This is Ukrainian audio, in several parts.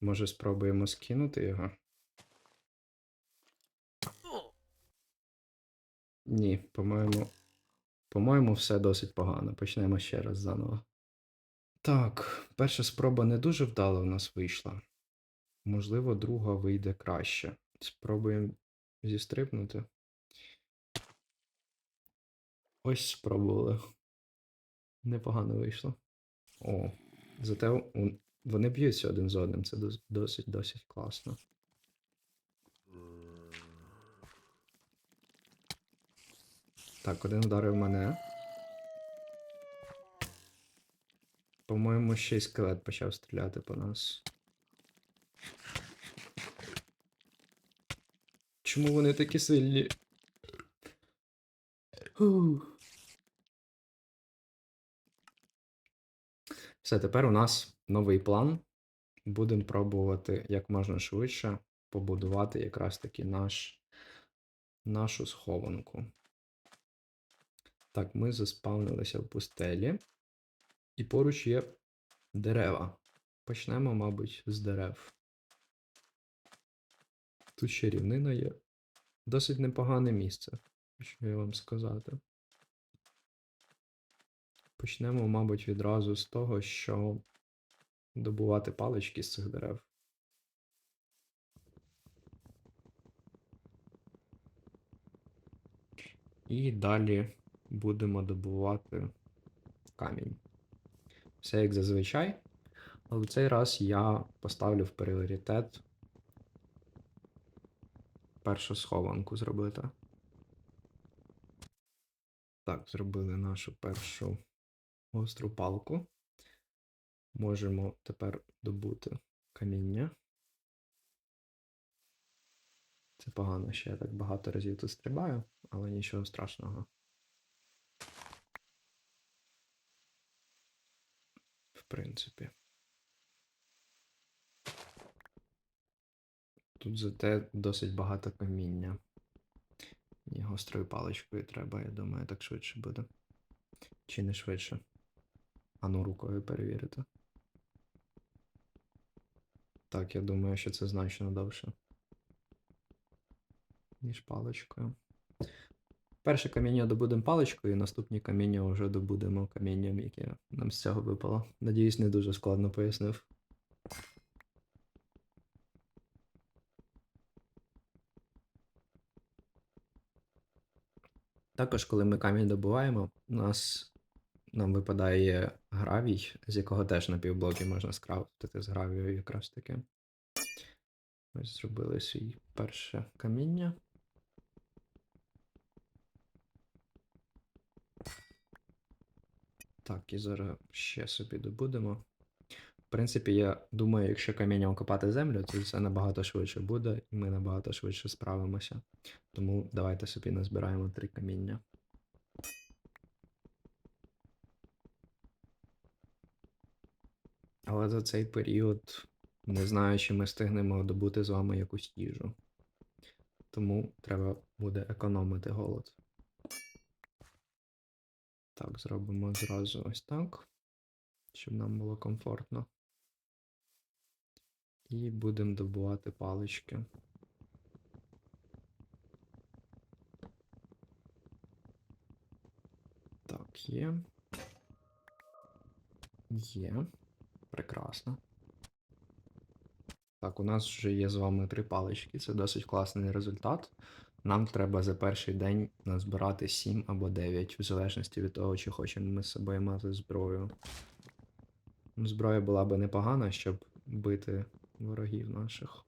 Може, спробуємо скинути його? Ні, по-моєму. По-моєму, все досить погано. Почнемо ще раз заново. Так, перша спроба не дуже вдала у нас вийшла. Можливо, друга вийде краще. Спробуємо зістрибнути. Ось спробували. Непогано вийшло. О, зате вони б'ються один з одним. Це досить досить класно. Так, один ударив мене. По-моєму, ще й скелет почав стріляти по нас. Чому вони такі сильні? Все, тепер у нас новий план. Будемо пробувати як можна швидше побудувати якраз таки наш, нашу схованку. Так, ми заспавнилися в пустелі. І поруч є дерева. Почнемо, мабуть, з дерев. Тут ще рівнина є. Досить непогане місце, що я вам сказати. Почнемо, мабуть, відразу з того, що добувати палички з цих дерев. І далі будемо добувати камінь. Все як зазвичай. Але в цей раз я поставлю в пріоритет першу схованку зробити. Так, зробили нашу першу гостру палку. Можемо тепер добути каміння. Це погано, що я так багато разів тут стрибаю, але нічого страшного. В принципі. Тут зате досить багато каміння. І гострою паличкою треба, я думаю, так швидше буде. Чи не швидше? Ану рукою перевірити. Так, я думаю, що це значно довше. Ніж паличкою. Перше каміння добудемо паличкою, і наступні каміння вже добудемо камінням, яке нам з цього випало. Надіюсь, не дуже складно пояснив. Також, коли ми камінь добуваємо, у нас нам випадає гравій, з якого теж на півблоки можна скрафтити з гравію якраз таки. Ось зробили свій перше каміння. Так, і зараз ще собі добудемо. В принципі, я думаю, якщо камінням копати землю, то це набагато швидше буде, і ми набагато швидше справимося. Тому давайте собі назбираємо три каміння. Але за цей період не знаю, чи ми встигнемо добути з вами якусь їжу. Тому треба буде економити голод. Так, зробимо зразу ось так, щоб нам було комфортно. І будемо добувати палички. Так, є. Є. Прекрасно. Так, у нас вже є з вами три палички. Це досить класний результат. Нам треба за перший день назбирати 7 або 9, в залежності від того, чи хочемо ми з собою мати зброю. Ну, Зброя була би непогана, щоб бити ворогів наших.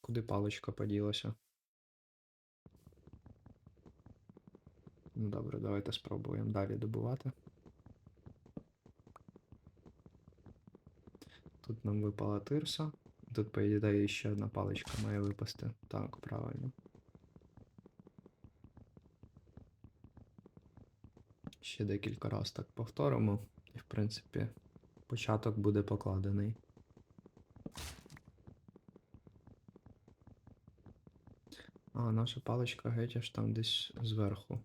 Куди паличка поділася? Ну добре, давайте спробуємо далі добувати. Тут нам випала тирса. Тут, по ідеї, ще одна паличка має випасти. Так, правильно. Ще декілька раз так повторимо. І, в принципі, початок буде покладений. А, наша паличка геть аж там десь зверху.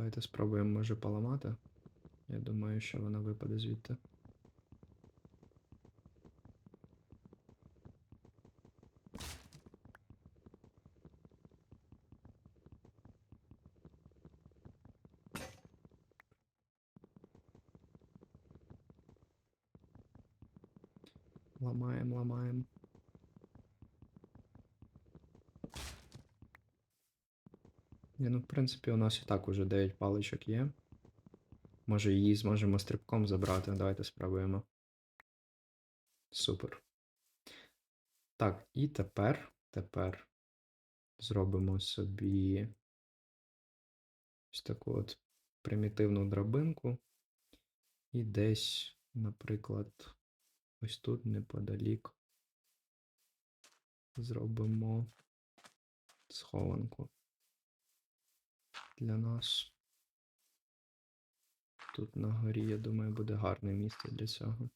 Давайте спробуємо, може, поламати. Я думаю, що вона випаде звідти. Ламаємо, ламаємо. Ні, ну, в принципі, у нас і так уже 9 паличок є. Може, її зможемо стрибком забрати. Давайте спробуємо. Супер. Так, і тепер, тепер зробимо собі ось таку от примітивну драбинку. І десь, наприклад, ось тут неподалік зробимо схованку для нас. Тут на горі, я думаю, буде гарне місце для цього.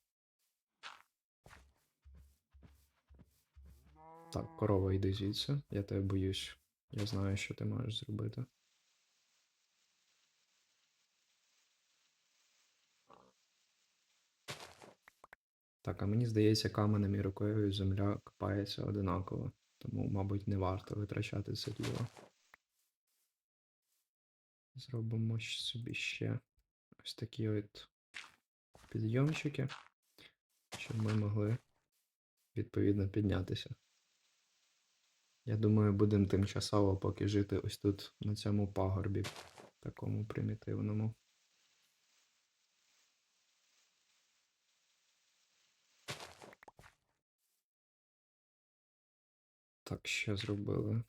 Так, корова, йди звідси. Я тебе боюсь. Я знаю, що ти можеш зробити. Так, а мені здається, каменем і рукою земля копається одинаково. Тому, мабуть, не варто витрачати це діло. Зробимо собі ще ось такі от підйомчики, щоб ми могли відповідно піднятися. Я думаю, будемо тимчасово поки жити ось тут, на цьому пагорбі, такому примітивному. Так, ще зробили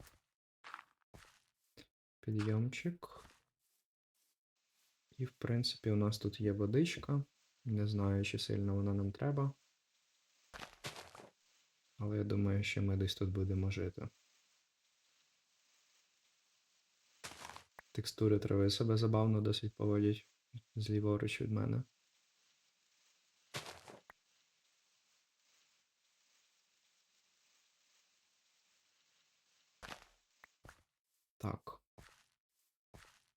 підйомчик. І, в принципі, у нас тут є водичка. Не знаю, чи сильно вона нам треба. Але я думаю, що ми десь тут будемо жити. Текстури трави себе забавно досить поводять зліворуч від мене. Так.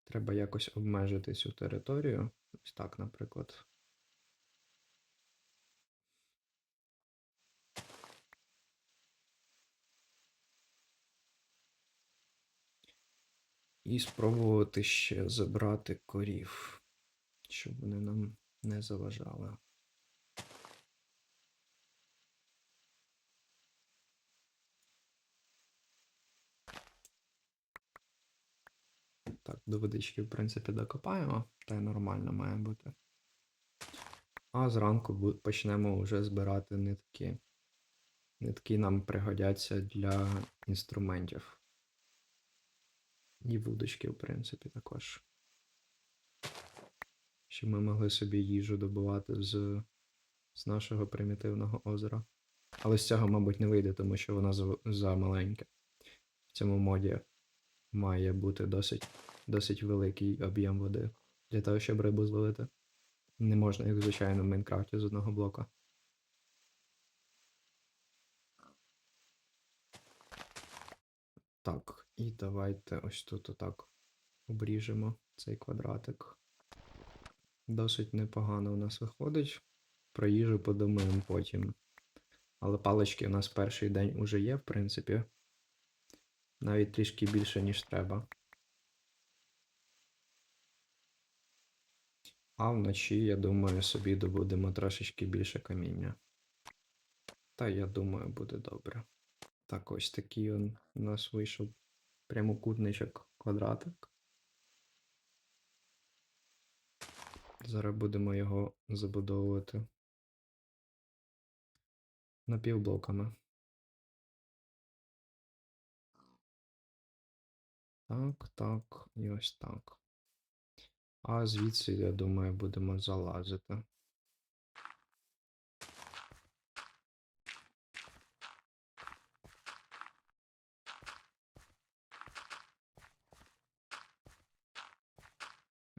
Треба якось обмежити цю територію. Ось так, наприклад. І спробувати ще забрати корів, щоб вони нам не заважали. Так, до водички, в принципі, докопаємо, та й нормально має бути. А зранку почнемо вже збирати нитки. Нитки нам пригодяться для інструментів. І вудочки, в принципі, також. Щоб ми могли собі їжу добувати з, з нашого примітивного озера. Але з цього, мабуть, не вийде, тому що воно за, замаленьке. В цьому моді має бути досить, досить великий об'єм води для того, щоб рибу зловити. Не можна, як звичайно, в Майнкрафті з одного блока. Так, і давайте ось тут отак обріжемо цей квадратик. Досить непогано у нас виходить. Про їжу подумаємо потім. Але палички у нас перший день уже є, в принципі. Навіть трішки більше, ніж треба. А вночі, я думаю, собі добудемо трошечки більше каміння. Та я думаю, буде добре. Так, ось такий он у нас вийшов прямокутничок квадратик. Зараз будемо його забудовувати напівблоками. Так, так, і ось так. А звідси, я думаю, будемо залазити.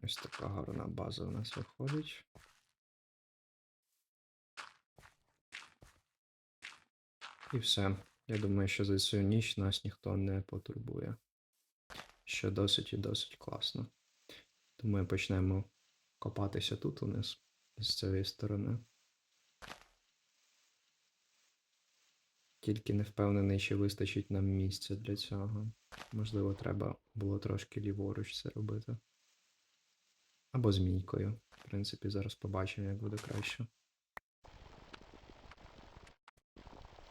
Ось така гарна база у нас виходить. І все. Я думаю, що за цю ніч нас ніхто не потурбує. Що досить і досить класно. Думаю, почнемо копатися тут униз з цієї сторони. Тільки не впевнений, чи вистачить нам місця для цього. Можливо, треба було трошки ліворуч це робити. Або змійкою. В принципі, зараз побачимо, як буде краще.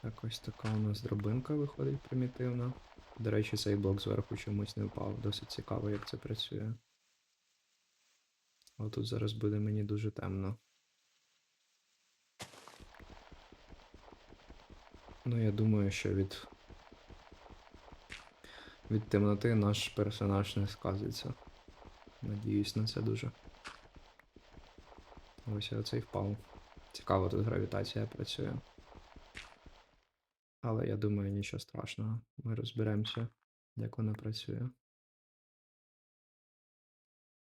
Так, ось така у нас драбинка виходить примітивна. До речі, цей блок зверху чомусь не впав. Досить цікаво, як це працює. Але тут зараз буде мені дуже темно. Ну, я думаю, що від. Від темноти наш персонаж не сказиться. Надіюсь на це дуже. Ось оцей впав. Цікаво, тут гравітація працює. Але я думаю, нічого страшного. Ми розберемося, як вона працює.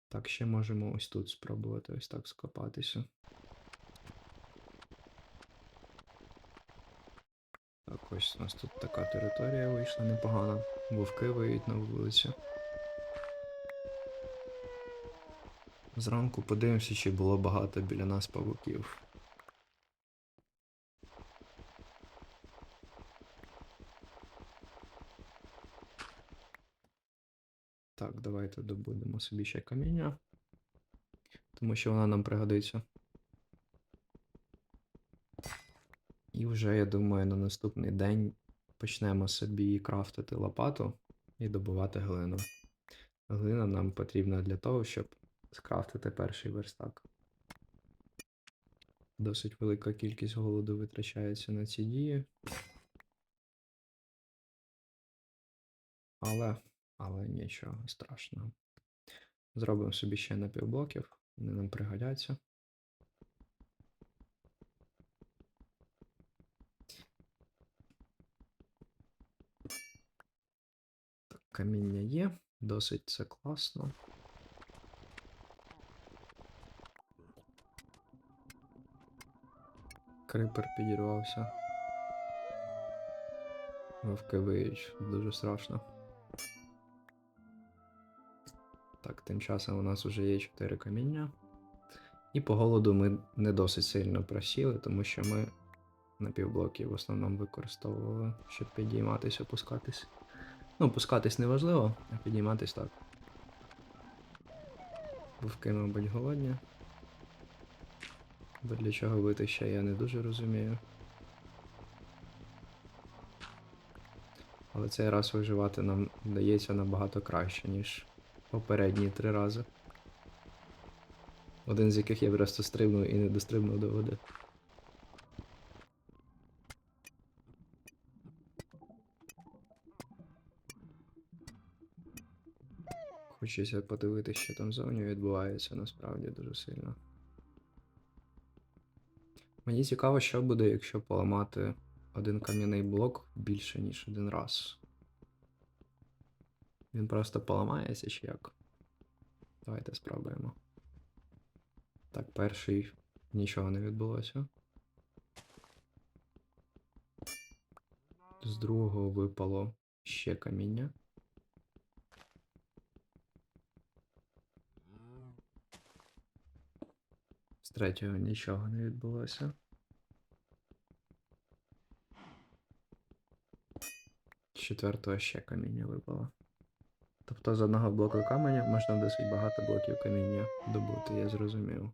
Так, ще можемо ось тут спробувати ось так скопатися. Так, ось у нас тут така територія вийшла непогана. Вовки виють на вулицю. Зранку подивимося, чи було багато біля нас павуків. Так, давайте добудемо собі ще каміння. Тому що вона нам пригодиться. І вже, я думаю, на наступний день почнемо собі крафтити лопату і добувати глину. Глина нам потрібна для того, щоб скрафтити перший верстак. Досить велика кількість голоду витрачається на ці дії. Але, але нічого страшного. Зробимо собі ще напівблоків, вони нам пригодяться. Так, каміння є, досить це класно. Крипер підірвався. Вовки виють, дуже страшно. Так, тим часом у нас вже є 4 каміння. І по голоду ми не досить сильно просіли, тому що ми напівблоки в основному використовували, щоб підійматися, опускатись. Ну, опускатись не важливо, а підійматись так. Вовки, мабуть, голодні. Бо для чого бити ще я не дуже розумію. Але цей раз виживати нам вдається набагато краще, ніж попередні три рази. Один з яких я просто стрибнув і не дострибнув до води. Хочеться подивитися, що там зовні відбувається насправді дуже сильно. Мені цікаво, що буде, якщо поламати один кам'яний блок більше, ніж один раз. Він просто поламається чи як? Давайте спробуємо. Так, перший нічого не відбулося. З другого випало ще каміння. З третього нічого не відбулося. З четвертого ще каміння випало. Тобто з одного блоку каменя можна досить багато блоків каміння добути, я зрозумів.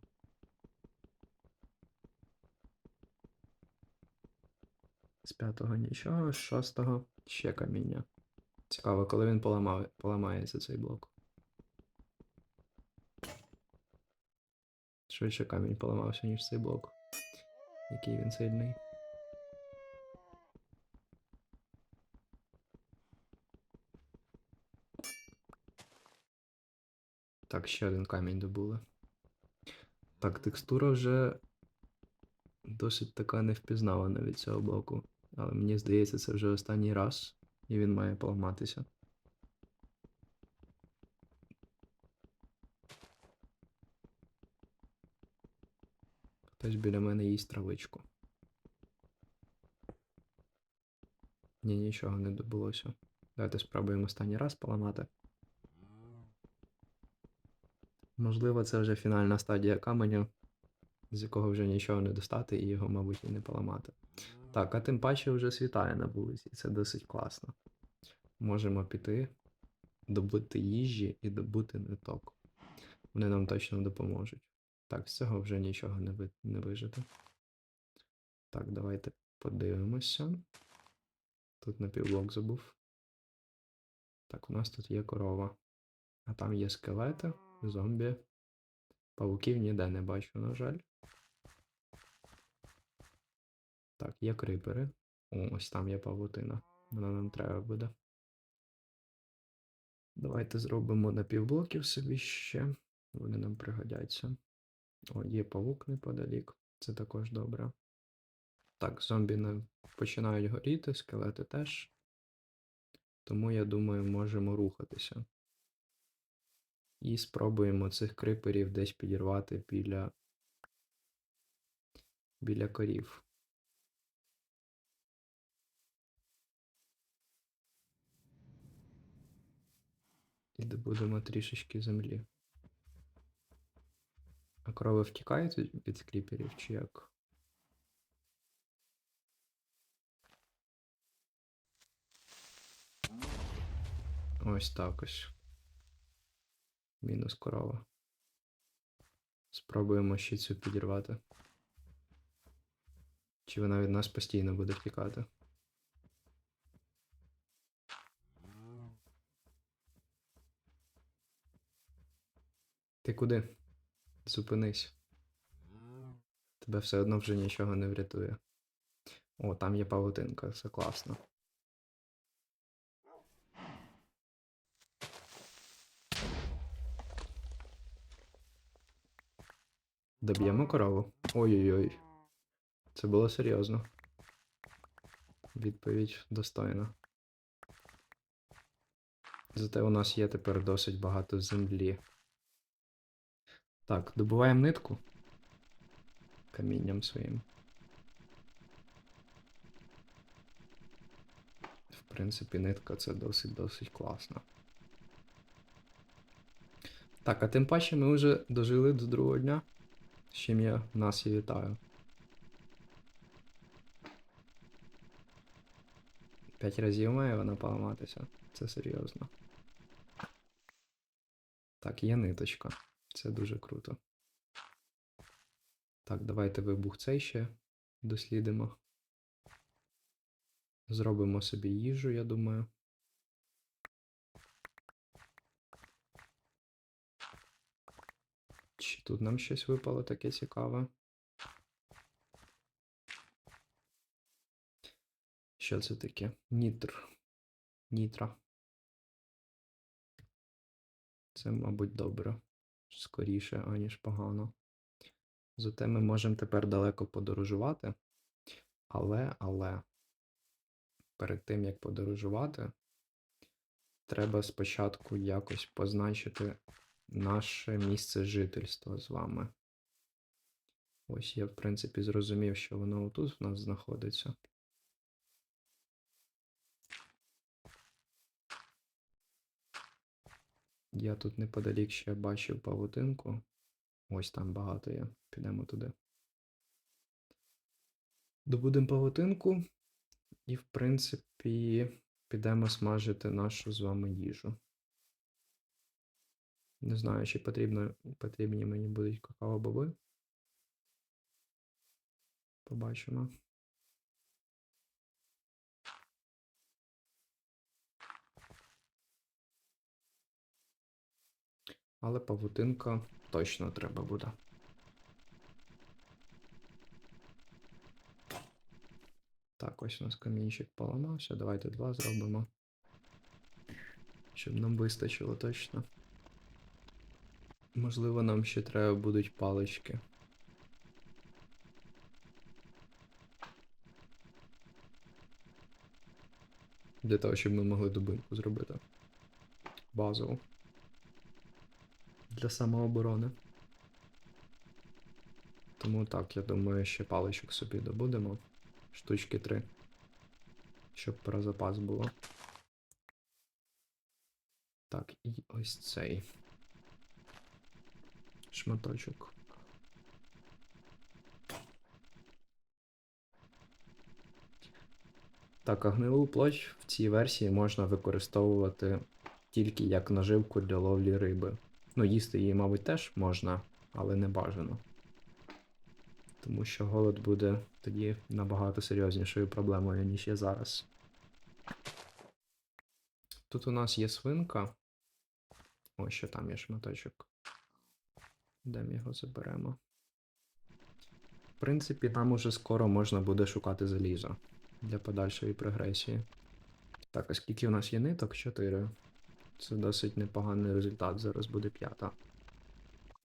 З п'ятого нічого, з шостого ще каміння. Цікаво, коли він поламав, поламається цей блок. Швидше камінь поламався, ніж цей блок. Який він сильний. Так, ще один камінь добули. Так, текстура вже досить така невпізнавана від цього блоку. Але мені здається, це вже останній раз, і він має поламатися. Хтось біля мене їсть травичку. Ні, нічого не добулося. Давайте спробуємо останній раз поламати. Можливо, це вже фінальна стадія каменю, з якого вже нічого не достати і його, мабуть, і не поламати. Так, а тим паче вже світає на вулиці, це досить класно. Можемо піти, добути їжі і добути ниток. Вони нам точно допоможуть. Так, з цього вже нічого не, ви... не вижити. Так, давайте подивимося. Тут на півблок забув. Так, у нас тут є корова. А там є скелети, зомбі. Павуків ніде не бачу, на жаль. Так, є крипери. О, ось там є павутина. Вона нам треба буде. Давайте зробимо напівблоків собі ще. Вони нам пригодяться. О, є павук неподалік. Це також добре. Так, зомбі не починають горіти, скелети теж. Тому, я думаю, можемо рухатися. І спробуємо цих криперів десь підірвати біля, біля корів. І добудемо трішечки землі. А корови втікають від кріперів чи як? Ось так ось. Мінус корова. Спробуємо ще цю підірвати. Чи вона від нас постійно буде втікати? Ти куди? Зупинись. Тебе все одно вже нічого не врятує. О, там є павутинка, це класно. Доб'ємо корову. Ой-ой-ой. Це було серйозно. Відповідь достойна. Зате у нас є тепер досить багато землі. Так, добуваємо нитку камінням своїм. В принципі, нитка це досить-досить класно. Так, а тим паче ми вже дожили до другого дня, з чим я нас і вітаю. П'ять разів має вона поламатися. Це серйозно. Так, є ниточка. Це дуже круто. Так, давайте вибух цей ще дослідимо. Зробимо собі їжу, я думаю. Тут нам щось випало таке цікаве? Що це таке? Нітр. Нітра. Це, мабуть, добре. Скоріше, аніж погано. Зате ми можемо тепер далеко подорожувати. Але, але, перед тим як подорожувати, треба спочатку якось позначити наше місце жительства з вами. Ось я, в принципі, зрозумів, що воно отут в нас знаходиться. Я тут неподалік ще бачив павутинку. Ось там багато є. Підемо туди. Добудемо павутинку і, в принципі, підемо смажити нашу з вами їжу. Не знаю, чи потрібно, потрібні мені будуть какао-боби. Побачимо. Але павутинка точно треба буде. Так, ось у нас камінчик поламався. Давайте два зробимо. Щоб нам вистачило точно. Можливо, нам ще треба будуть палички. Для того, щоб ми могли дубинку зробити. Базову. Для самооборони. Тому так, я думаю, ще паличок собі добудемо. Штучки три. щоб про запас було. Так, і ось цей шматочок. Так, а гнилу плоть в цій версії можна використовувати тільки як наживку для ловлі риби. Ну, їсти її, мабуть, теж можна, але не бажано. Тому що голод буде тоді набагато серйознішою проблемою, ніж є зараз. Тут у нас є свинка. Ось що там є шматочок. Де ми його заберемо? В принципі, нам уже скоро можна буде шукати залізо для подальшої прогресії. Так, а скільки у нас є ниток? 4. Це досить непоганий результат. Зараз буде п'ята.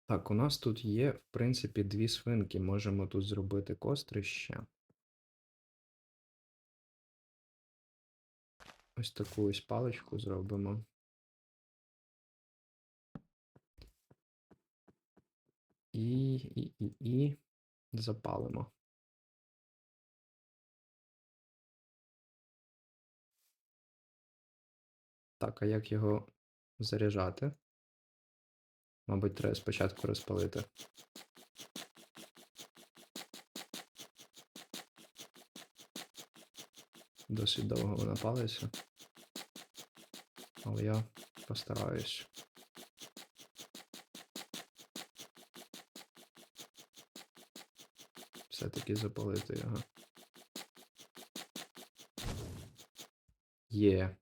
Так, у нас тут є, в принципі, дві свинки. Можемо тут зробити кострище. Ось таку ось паличку зробимо. І, і, і, і запалимо. Так, а як його заряджати? Мабуть, треба спочатку розпалити. Досить довго вона палиться. Але я постараюсь. Все-таки запалити його. Є.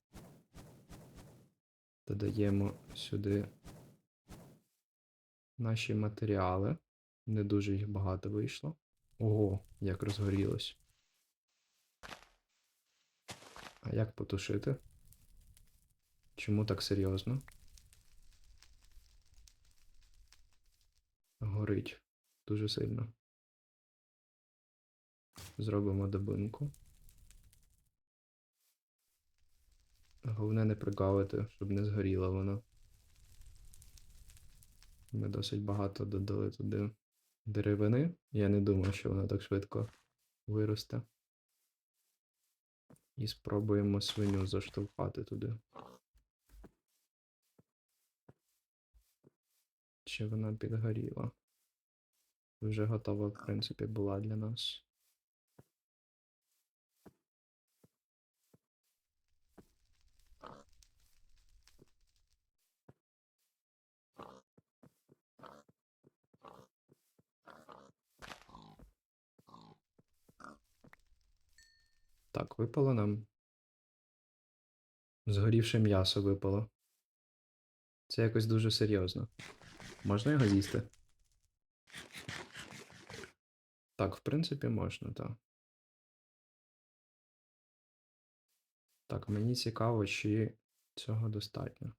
Додаємо сюди наші матеріали. Не дуже їх багато вийшло. Ого, як розгорілось. А як потушити? Чому так серйозно? Горить дуже сильно. Зробимо добинку. Головне не пригавити, щоб не згоріло воно. Ми досить багато додали туди деревини. Я не думаю, що воно так швидко виросте. І спробуємо свиню заштовхати туди. Чи вона підгоріла? Вже готова, в принципі, була для нас. Так, випало нам. Згорівше м'ясо випало. Це якось дуже серйозно. Можна його з'їсти? Так, в принципі, можна, так. Так, мені цікаво, чи цього достатньо.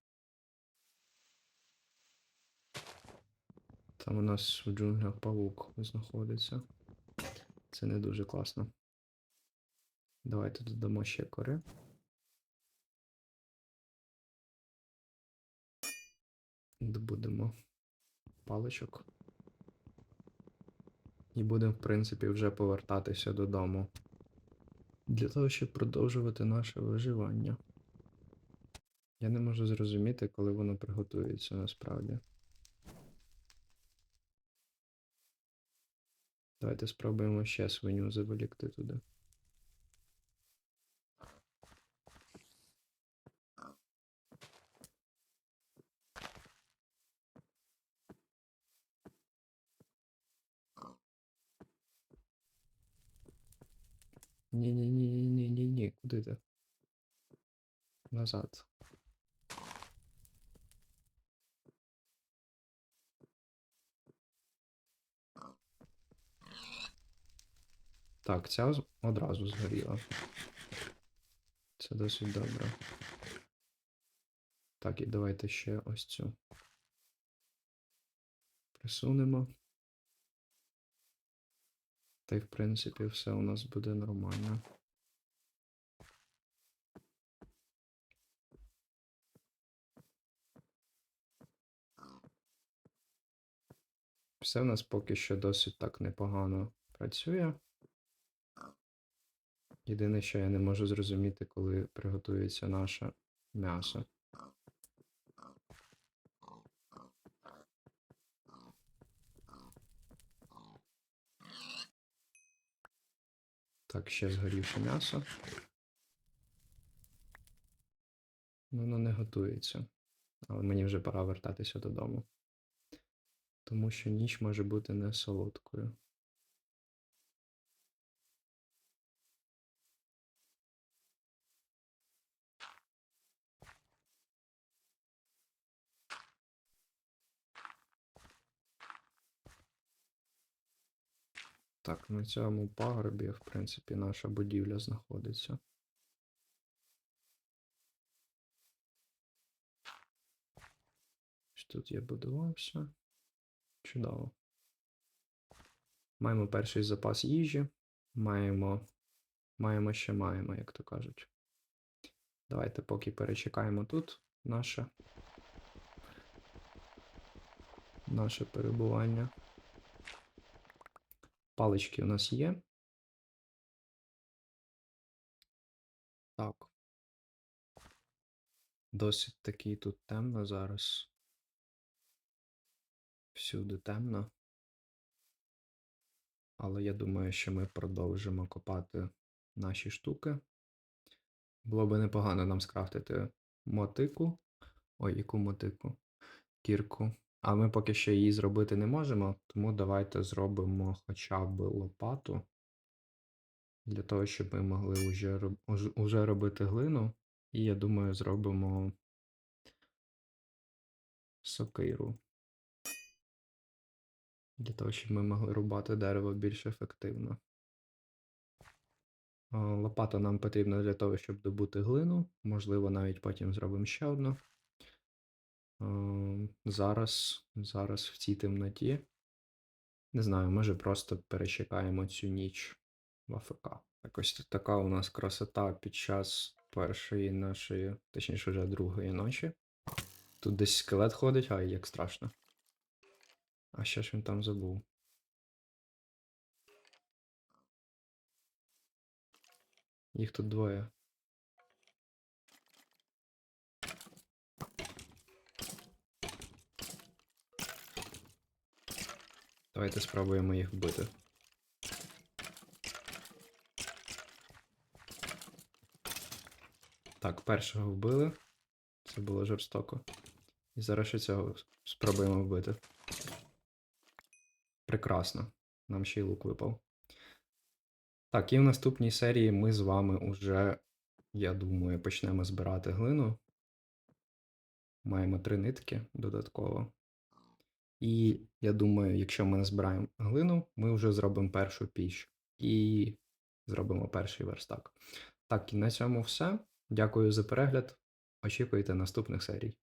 Там у нас в джунглях павук знаходиться. Це не дуже класно. Давайте додамо ще кори. Добудемо паличок. І будемо, в принципі, вже повертатися додому. Для того, щоб продовжувати наше виживання. Я не можу зрозуміти, коли воно приготується насправді. Давайте спробуємо ще свиню заволікти туди. Ні-ні-ні-ні-ні-ні, куди ти? Назад. Так, ця одразу згоріла. Це досить добре. Так, і давайте ще ось цю. Присунемо. Та й, в принципі, все у нас буде нормально. Все в нас поки що досить так непогано працює. Єдине, що я не можу зрозуміти, коли приготується наше м'ясо. Так, ще згорівше м'ясо. Воно не готується. Але мені вже пора вертатися додому. Тому що ніч може бути не солодкою. Так, на цьому пагорбі, в принципі, наша будівля знаходиться. Тут я будувався. Чудово. Маємо перший запас їжі. Маємо. Маємо ще маємо, як то кажуть. Давайте поки перечекаємо тут наше. Наше перебування. Палички у нас є. Так. Досить таки тут темно зараз. Всюди темно. Але я думаю, що ми продовжимо копати наші штуки. Було би непогано нам скрафтити мотику. Ой, яку мотику? Кірку. А ми поки що її зробити не можемо, тому давайте зробимо хоча б лопату. Для того, щоб ми могли роб- уже робити глину. І я думаю, зробимо сокиру. Для того, щоб ми могли рубати дерево більш ефективно. Лопата нам потрібна для того, щоб добути глину. Можливо, навіть потім зробимо ще одну. Зараз, зараз в цій темноті. Не знаю, може просто перечекаємо цю ніч в АФК. Якось така у нас красота під час першої нашої, точніше вже другої ночі. Тут десь скелет ходить, ай, як страшно. А що ж він там забув? Їх тут двоє. Давайте спробуємо їх вбити. Так, першого вбили. Це було жорстоко. І зараз ще цього спробуємо вбити. Прекрасно. Нам ще й лук випав. Так, і в наступній серії ми з вами уже, я думаю, почнемо збирати глину. Маємо три нитки додатково. І я думаю, якщо ми назбираємо глину, ми вже зробимо першу піч і зробимо перший верстак. Так, і на цьому все. Дякую за перегляд. Очікуйте наступних серій.